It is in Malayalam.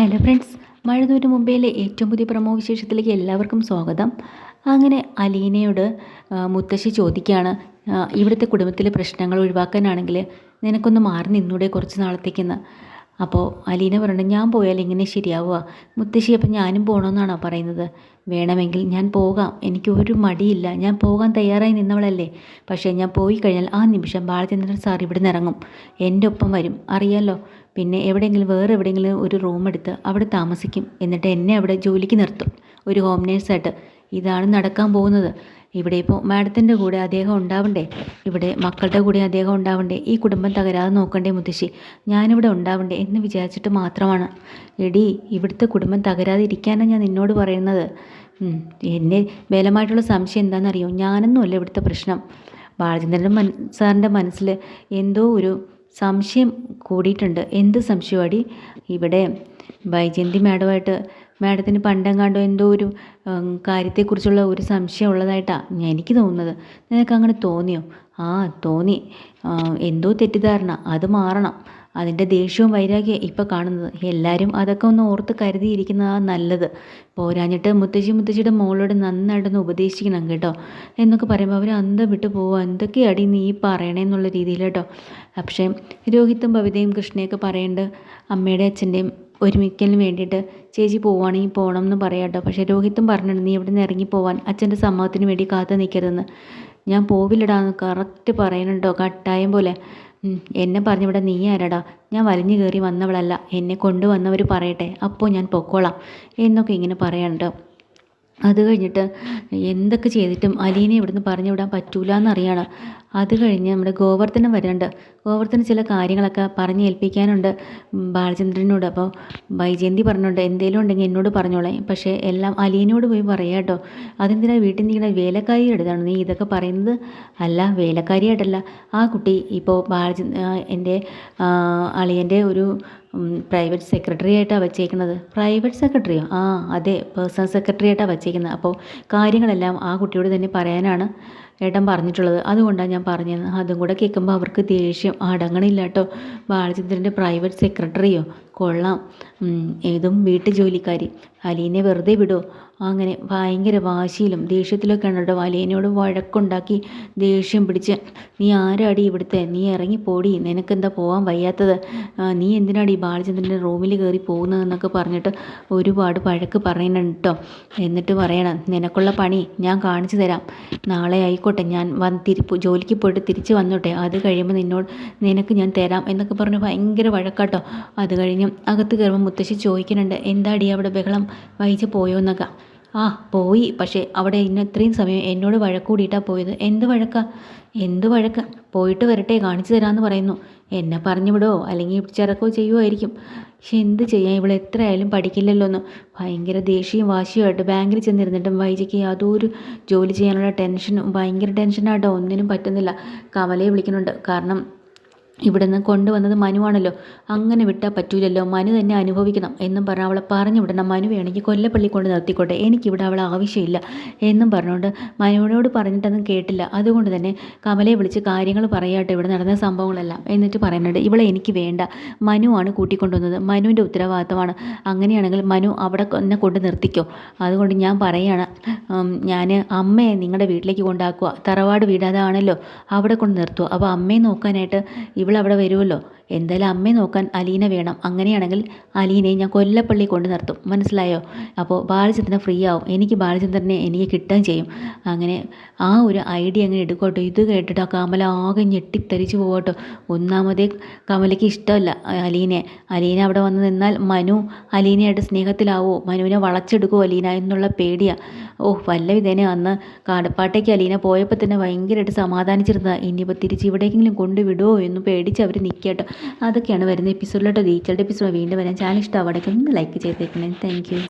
ഹലോ ഫ്രണ്ട്സ് മഴതൂര് മുംബൈയിലെ ഏറ്റവും പുതിയ പ്രമോ വിശേഷത്തിലേക്ക് എല്ലാവർക്കും സ്വാഗതം. അങ്ങനെ അലീനയോട് മുത്തശ്ശി ചോദിക്കുകയാണ് ഇവിടുത്തെ കുടുംബത്തിലെ പ്രശ്നങ്ങൾ ഒഴിവാക്കാനാണെങ്കിൽ നിനക്കൊന്ന് മാറി നിന്നൂടെ കുറച്ച് നാളത്തേക്കെന്ന്. അപ്പോൾ അലീന പറഞ്ഞു ഞാൻ പോയാൽ എങ്ങനെ ശരിയാവുക. മുത്തശ്ശി അപ്പം ഞാനും പോകണമെന്നാണോ പറയുന്നത്? വേണമെങ്കിൽ ഞാൻ പോകാം. എനിക്ക് ഒരു മടിയില്ല. ഞാൻ പോകാൻ തയ്യാറായി നിന്നവളല്ലേ. പക്ഷേ ഞാൻ പോയി കഴിഞ്ഞാൽ ആ നിമിഷം ബാലചന്ദ്രൻ സാർ ഇവിടെ നിന്ന് ഇറങ്ങും. എന്റെ ഒപ്പം വരും. അറിയാലോ? പിന്നെ എവിടെയെങ്കിലും വേറെ എവിടെയെങ്കിലും ഒരു റൂം എടുത്ത് അവിടെ താമസിക്കും. എന്നിട്ട് എന്നെ അവിടെ ജോലിക്ക് നിർത്തും. ഒരു ഹോം നേഴ്സായിട്ട് ഇതാണ് നടക്കാൻ പോകുന്നത്. ഇവിടെ ഇപ്പോൾ മാഡത്തിന്റെ കൂടെ അദ്ദേഹം ഉണ്ടാവണ്ടേ? ഇവിടെ മക്കളുടെ കൂടെ അദ്ദേഹം ഉണ്ടാവണ്ടേ? ഈ കുടുംബം തകരാതെ നോക്കണ്ടേ മുത്തശ്ശി? ഞാനിവിടെ ഉണ്ടാവണ്ടേ എന്ന് വിചാരിച്ചിട്ട് മാത്രമാണ്. എടി ഇവിടുത്തെ കുടുംബം തകരാതെ ഇരിക്കാനാണ് ഞാൻ നിന്നോട് പറയുന്നത്. എന്നെ ബലമായിട്ടുള്ള സംശയം എന്താണെന്നറിയോ ഞാനൊന്നുമല്ല ഇവിടുത്തെ പ്രശ്നം. ബാലചന്ദ്രന്റെ മൻ സാറിന്റെ മനസ്സിൽ എന്തോ ഒരു സംശയം കൂടിയിട്ടുണ്ട്. എന്ത് സംശയമാടി? ഇവിടെ വൈജയന്തി മാഡമായിട്ട് മാഡത്തിന് പണ്ടെങ്ങാണ്ടോ എന്തോ ഒരു കാര്യത്തെക്കുറിച്ചുള്ള ഒരു സംശയം ഉള്ളതായിട്ടാണ് എനിക്ക് തോന്നുന്നത്. നിനക്ക് അങ്ങനെ തോന്നിയോ? ആ തോന്നി. എന്തോ തെറ്റിദ്ധാരണ. അത് മാറണം. അതിന്റെ ദേഷ്യവും വൈരാഗ്യം ഇപ്പോൾ കാണുന്നത്. എല്ലാവരും അതൊക്കെ ഒന്ന് ഓർത്ത് കരുതിയിരിക്കുന്നതാണ് നല്ലത്. പോരാഞ്ഞിട്ട് മുത്തശ്ശി മുത്തശ്ശിയുടെ മോളോട് നന്നായിട്ടൊന്ന് ഉപദേശിക്കണം കേട്ടോ. എന്നൊക്കെ പറയുമ്പോൾ അവർ അന്തം വിട്ട് പോവുക എന്തൊക്കെയാടി നീ പറയണേ എന്നുള്ള രീതിയിൽ കേട്ടോ പക്ഷേ രോഹിത്തും ഭവിതയും കൃഷ്ണയൊക്കെ പറയേണ്ടത് അമ്മയുടെ അച്ഛന്റെയും ഒരുമിക്കലിന് വേണ്ടിയിട്ട് ചേച്ചി പോവുകയാണെങ്കിൽ പോകണം എന്ന് പറയാം കേട്ടോ. പക്ഷേ രോഹിത്തും പറഞ്ഞിട്ടുണ്ട് നീ ഇവിടെ നിന്ന് ഇറങ്ങി പോവാൻ? അച്ഛന്റെ സമ്മതത്തിന് വേണ്ടി കാത്തു നിൽക്കരുതെന്ന്. ഞാൻ പോവില്ലടാന്ന് കറക്റ്റ് പറയുന്നുണ്ടോ കട്ടായം പോലെ. എന്നെ പറഞ്ഞിവിടെ നീ ആരാടാ? ഞാൻ വലിഞ്ഞു കയറി വന്നവളല്ല എന്നെ കൊണ്ടുവന്നവർ പറയട്ടെ അപ്പോൾ ഞാൻ പൊക്കോളാം എന്നൊക്കെ ഇങ്ങനെ പറയാനുണ്ട്. അത് കഴിഞ്ഞിട്ട് എന്തൊക്കെ ചെയ്തിട്ടും അലീനെ ഇവിടുന്ന് പറഞ്ഞു വിടാൻ പറ്റൂല എന്നറിയാണ് അത് കഴിഞ്ഞ് നമ്മുടെ ഗോവർദ്ധനം വരുന്നുണ്ട്. ഗോവർദ്ധന ചില കാര്യങ്ങളൊക്കെ പറഞ്ഞ് ഏൽപ്പിക്കാനുണ്ട് ബാലചന്ദ്രനോട്. അപ്പോൾ വൈജയന്തി പറഞ്ഞുണ്ട് എന്തെങ്കിലും ഉണ്ടെങ്കിൽ എന്നോട് പറഞ്ഞോളേ. പക്ഷേ എല്ലാം അലീനോട് പോയി പറയാം കേട്ടോ. അതെന്തിനാ വീട്ടിൽ നിന്ന് ഇങ്ങനെ വേലക്കാരി എടുത്താണ്? നീ ഇതൊക്കെ പറയുന്നത് അല്ല വേലക്കാരിയായിട്ടല്ല ആ കുട്ടി ഇപ്പോൾ ബാലചന്ദ്ര എന്റെ അളിയന്റെ ഒരു പ്രൈവറ്റ് സെക്രട്ടറി ആയിട്ടാണ് വച്ചേക്കുന്നത്. പ്രൈവറ്റ് സെക്രട്ടറിയോ? ആ അതെ പേഴ്സണൽ സെക്രട്ടറി ആയിട്ടാണ് വച്ചേക്കുന്നത്. അപ്പോൾ കാര്യങ്ങളെല്ലാം ആ കുട്ടിയോട് തന്നെ പറയാനാണ്. ഏട്ടൻ പറഞ്ഞിട്ടുള്ളത്. അതുകൊണ്ടാണ് ഞാൻ പറഞ്ഞത്. അതും കൂടെ കേൾക്കുമ്പോൾ അവർക്ക് ദേഷ്യം അടങ്ങണില്ല കേട്ടോ ബാലചന്ദ്രന്റെ പ്രൈവറ്റ് സെക്രട്ടറിയോ കൊള്ളാം. ഏതും വീട്ടു ജോലിക്കാരി. അലീനെ വെറുതെ വിടോ. അങ്ങനെ ഭയങ്കര വാശിയിലും ദേഷ്യത്തിലൊക്കെയാണ് കേട്ടോ അലീനയോട് വഴക്കുണ്ടാക്കി ദേഷ്യം പിടിച്ച്. നീ ആരാടി ഇവിടുത്തെ? നീ ഇറങ്ങി പോടി. നിനക്കെന്താ പോകാൻ വയ്യാത്തത്? നീ എന്തിനാടി ബാലചന്ദ്രന്റെ റൂമിൽ കയറി പോകുന്നതെന്നൊക്കെ പറഞ്ഞിട്ട് ഒരുപാട് വഴക്ക് പറയുന്നുണ്ട് കേട്ടോ എന്നിട്ട് പറയണം നിനക്കുള്ള പണി ഞാൻ കാണിച്ചു തരാം. നാളെ ആയിക്കോട്ടെ ഞാൻ വന്ന് തിരി ജോലിക്ക് പോയിട്ട് തിരിച്ച് വന്നോട്ടെ. അത് കഴിയുമ്പോൾ നിന്നോട് നിനക്ക് ഞാൻ തരാം എന്നൊക്കെ പറഞ്ഞ് ഭയങ്കര വഴക്കാട്ടോ അത് കഴിഞ്ഞ് അകത്ത് കയറുമ്പോൾ മുത്തശ്ശി ചോദിക്കുന്നുണ്ട് എന്താടി അവിടെ ബഹളം? വഹിച്ച് പോയോ എന്നൊക്കെ. ആ പോയി. പക്ഷേ അവിടെ ഇന്ന് ഇത്രയും സമയം എന്നോട് വഴക്കൂടിയിട്ടാണ് പോയത്. എന്ത് വഴക്കാ? എന്ത് വഴക്ക? പോയിട്ട് വരട്ടെ കാണിച്ചു തരാമെന്ന് പറയുന്നു. എന്നെ പറഞ്ഞു വിടോ അല്ലെങ്കിൽ ചിറക്കോ ചെയ്യുമായിരിക്കും പക്ഷെ എന്ത് ചെയ്യാം? ഇവിടെ എത്ര ആയാലും പഠിക്കില്ലല്ലോ എന്ന് ഭയങ്കര ദേഷ്യവും വാശിയുമായിട്ട് ബാങ്കിൽ ചെന്നിരുന്നിട്ടും വൈജയ്ക്ക് ഒരു ജോലി ചെയ്യാനുള്ള ടെൻഷനും ഭയങ്കര ടെൻഷനായിട്ടോ ഒന്നിനും പറ്റുന്നില്ല. കമലയെ വിളിക്കുന്നുണ്ട്. കാരണം ഇവിടുന്ന് കൊണ്ടുവന്നത് മനുവാണല്ലോ. അങ്ങനെ വിട്ടാൽ പറ്റൂലല്ലോ. മനു തന്നെ അനുഭവിക്കണം എന്നും പറഞ്ഞ് അവളെ പറഞ്ഞു വിടണം. മനു വേണമെങ്കിൽ കൊല്ലപ്പള്ളി കൊണ്ട് നിർത്തിക്കോട്ടെ. എനിക്കിവിടെ അവളെ ആവശ്യമില്ല എന്നും പറഞ്ഞുകൊണ്ട് മനുവിനോട് പറഞ്ഞിട്ടൊന്നും കേട്ടില്ല. അതുകൊണ്ട് തന്നെ കമലയെ വിളിച്ച് കാര്യങ്ങൾ പറയാട്ടെ ഇവിടെ നടന്ന സംഭവങ്ങളെല്ലാം എന്നിട്ട് പറയുന്നുണ്ട് ഇവളെ എനിക്ക് വേണ്ട. മനുവാണ് കൂട്ടിക്കൊണ്ടുവന്നത്. മനുവിന്റെ ഉത്തരവാദിത്തമാണ് അങ്ങനെയാണെങ്കിൽ മനു അവിടെ എന്നെ കൊണ്ട് നിർത്തിക്കോ. അതുകൊണ്ട് ഞാൻ പറയുകയാണ് ഞാൻ അമ്മയെ നിങ്ങളുടെ വീട്ടിലേക്ക് കൊണ്ടാക്കുക. തറവാട് വീടാതാണല്ലോ അവിടെ കൊണ്ട് നിർത്തുക. അപ്പോൾ അമ്മയെ നോക്കാനായിട്ട് ഇവളവിടെ വരുമല്ലോ എന്തായാലും അമ്മയെ നോക്കാൻ അലീന വേണം. അങ്ങനെയാണെങ്കിൽ അലീനയെ ഞാൻ കൊല്ലപ്പള്ളി കൊണ്ട് നിർത്തും. മനസ്സിലായോ? അപ്പോൾ ബാലചന്ദ്രൻ ഫ്രീ ആവും എനിക്ക് ബാലചന്ദ്രനെ എനിക്ക് കിട്ടാൻ ചെയ്യും. അങ്ങനെ ആ ഒരു ഐഡിയ അങ്ങനെ എടുക്കോട്ടോ. ഇത് കേട്ടിട്ട് കമല ആകെ ഞെട്ടിത്തരിച്ചു പോകട്ടോ ഒന്നാമതേ കമലയ്ക്ക് ഇഷ്ടമല്ല അലീനെ അലീന അവിടെ വന്ന് നിന്നാൽ മനു അലീനയായിട്ട് സ്നേഹത്തിലാവോ? മനുവിനെ വളച്ചെടുക്കുമോ അലീന എന്നുള്ള പേടിയാണ് ഓ വല്ല വിധേനെ അന്ന് കാടപ്പാട്ടേക്ക് അലീന പോയപ്പോൾ തന്നെ ഭയങ്കരമായിട്ട് സമാധാനിച്ചിരുന്നതാണ് ഇനിയിപ്പോൾ തിരിച്ച് ഇവിടേക്കെങ്കിലും കൊണ്ടുവിടുമോ എന്ന് പേടിച്ച് അവർ നിൽക്കട്ടോ അതൊക്കെയാണ് വരുന്ന എപ്പിസോഡിലോട്ട് റീച്ചറുടെ എപ്പിസോഡ് വീണ്ടും വരാൻ ചാനൽ ഇഷ്ടമാവടേക്ക് ഒന്ന് ലൈക്ക് ചെയ്തേക്കണേ. താങ്ക്